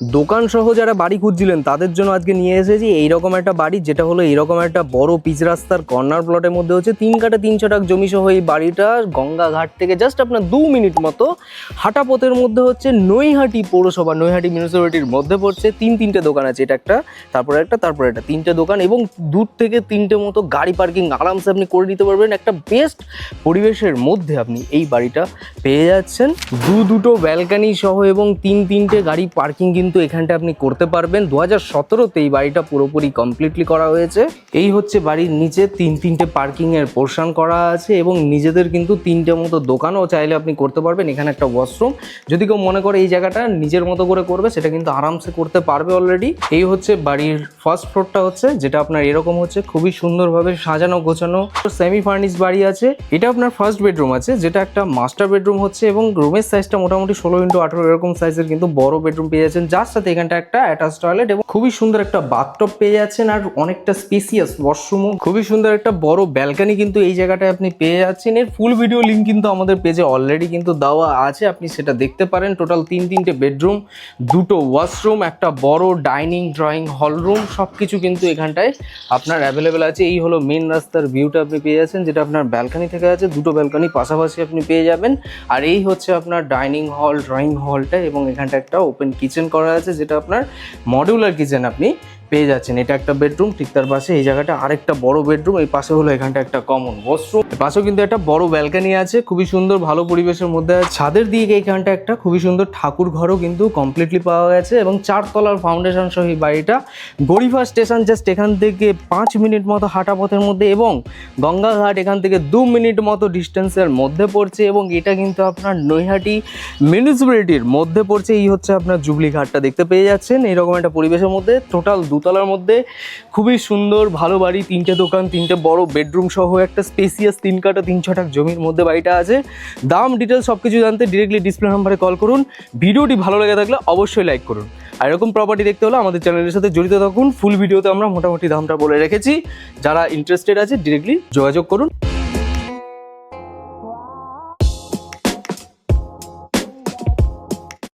দোকান সহ যারা বাড়ি খুঁজছিলেন, তাদের জন্য আজকে নিয়ে এসেছি এইরকম একটা বাড়ি, যেটা হলো এইরকম একটা বড় পিচ রাস্তার কর্নার প্লটের মধ্যে হচ্ছে তিন কাটা তিন ছটাক জমি সহ এই বাড়িটা। গঙ্গা ঘাট থেকে জাস্ট আপনার দু মিনিট মতো হাঁটা পথের মধ্যে হচ্ছে নৈহাটি পৌরসভা, নৈহাটি মিউনিসিপ্যালিটির মধ্যে পড়ছে। তিন তিনটে দোকান আছে, এটা একটা, তারপরে একটা তারপরে একটা। তিনটে দোকান এবং দূর থেকে তিনটে মতো গাড়ি পার্কিং আরামসে আপনি করে নিতে পারবেন। একটা বেস্ট পরিবেশের মধ্যে আপনি এই বাড়িটা পেয়ে যাচ্ছেন। দু দুটো ব্যালকানি সহ এবং তিন তিনটে গাড়ি পার্কিং কিন্তু এখানটা আপনি করতে পারবেন। দু হাজার সতেরোতে এই বাড়িটা পুরোপুরি কমপ্লিটলি করা হয়েছে। এই হচ্ছে বাড়ির নিচে তিন, তিনটে পার্কিং এর পোর্শন করা আছে এবং নিজেদের কিন্তু তিনটে মতো দোকানও চাইলে আপনি করতে পারবেন। এখানে একটা ওয়াশরুম যদি কেউ মনে করে এই জায়গাটা নিজের মতো করে করবে, সেটা কিন্তু আরামসে করতে পারবে অলরেডি এই হচ্ছে বাড়ির ফার্স্ট ফ্লোরটা হচ্ছে, যেটা আপনার এরকম হচ্ছে, খুবই সুন্দরভাবে সাজানো, গোছানো সেমি ফার্নিশ বাড়ি আছে। এটা আপনার ফার্স্ট বেডরুম আছে, যেটা একটা মাস্টার বেডরুম হচ্ছে এবং রুমের সাইজটা মোটামুটি ষোলো ইন্টু আঠারো, এরকম সাইজের কিন্তু বড় বেডরুম পেয়ে যাচ্ছেন। যার সাথে এখানটা একটা অ্যাটাচ টয়লেট এবং খুবই সুন্দর একটা বাথটব পেয়ে যাচ্ছেন আর অনেকটা স্পেসিয়াস ওয়াশরুমও খুবই সুন্দর একটা বড় ব্যালকানি কিন্তু এই জায়গাটায় আপনি পেয়ে যাচ্ছেন। এর ফুল ভিডিও লিঙ্ক কিন্তু আমাদের পেজে অলরেডি কিন্তু দেওয়া আছে, আপনি সেটা দেখতে পারেন। টোটাল তিন তিনটে বেডরুম দুটো ওয়াশরুম একটা বড় ডাইনিং ড্রয়িং হল রুম সব কিছু কিন্তু এখানটায় আপনার অ্যাভেলেবেল আছে। এই হলো মেন রাস্তার ভিউটা আপনি পেয়ে যাচ্ছেন, যেটা আপনার ব্যালকানি থেকে আছে। দুটো ব্যালকানি পাশাপাশি আপনি পেয়ে যাবেন। আর এই হচ্ছে আপনার ডাইনিং হল ড্রয়িং হলটা এবং এখানটা একটা ওপেন কিচেন করা আছে, যেটা আপনার মডিউলার কিচেন আপনি পেয়ে যাচ্ছেন। এটা একটা বেডরুম ঠিক তার পাশে এই জায়গাটা আরেকটা বড় বেডরুম এই পাশে হলো এখানটা একটা কমন ওয়াশরুম পাশেও কিন্তু একটা বড় ব্যালকানি আছে, খুবই সুন্দর, ভালো পরিবেশের মধ্যে। ছাদের দিকে এইখানটা একটা খুবই সুন্দর ঠাকুর ঘরও কিন্তু কমপ্লিটলি পাওয়া গেছে এবং চারতলার ফাউন্ডেশন সহ এই বাড়িটা। গরিফা স্টেশন জাস্ট এখান থেকে পাঁচ মিনিট মতো হাঁটা পথের মধ্যে এবং গঙ্গাঘাট এখান থেকে দু মিনিট মতো ডিস্টেন্সের মধ্যে পড়ছে এবং এটা কিন্তু আপনার নৈহাটি মিউনিসিপ্যালিটির মধ্যে পড়ছে। এই হচ্ছে আপনার জুবলি ঘাটটা দেখতে পেয়ে যাচ্ছেন। এরকম একটা পরিবেশের মধ্যে টোটাল দুতলার মধ্যে খুবই সুন্দর, ভালো বাড়ি, তিনটে দোকান, তিনটে বড় বেডরুম সহ একটা স্পেসিয়াস তিন কাটা তিন ছটাক জমির মধ্যে বাড়িটা আছে। দাম ডিটেলস সব কিছু জানতে ডিরেক্টলি ডিসপ্লে নাম্বারে কল করুন। ভিডিওটি ভালো লেগে থাকলে অবশ্যই লাইক করুন। আর এরকম প্রপার্টি দেখতে হলে আমাদের চ্যানেলের সাথে জড়িত থাকুন। ফুল ভিডিওতে আমরা মোটামুটি দামটা বলে রেখেছি। যারা ইন্টারেস্টেড আছে ডিরেক্টলি যোগাযোগ করুন।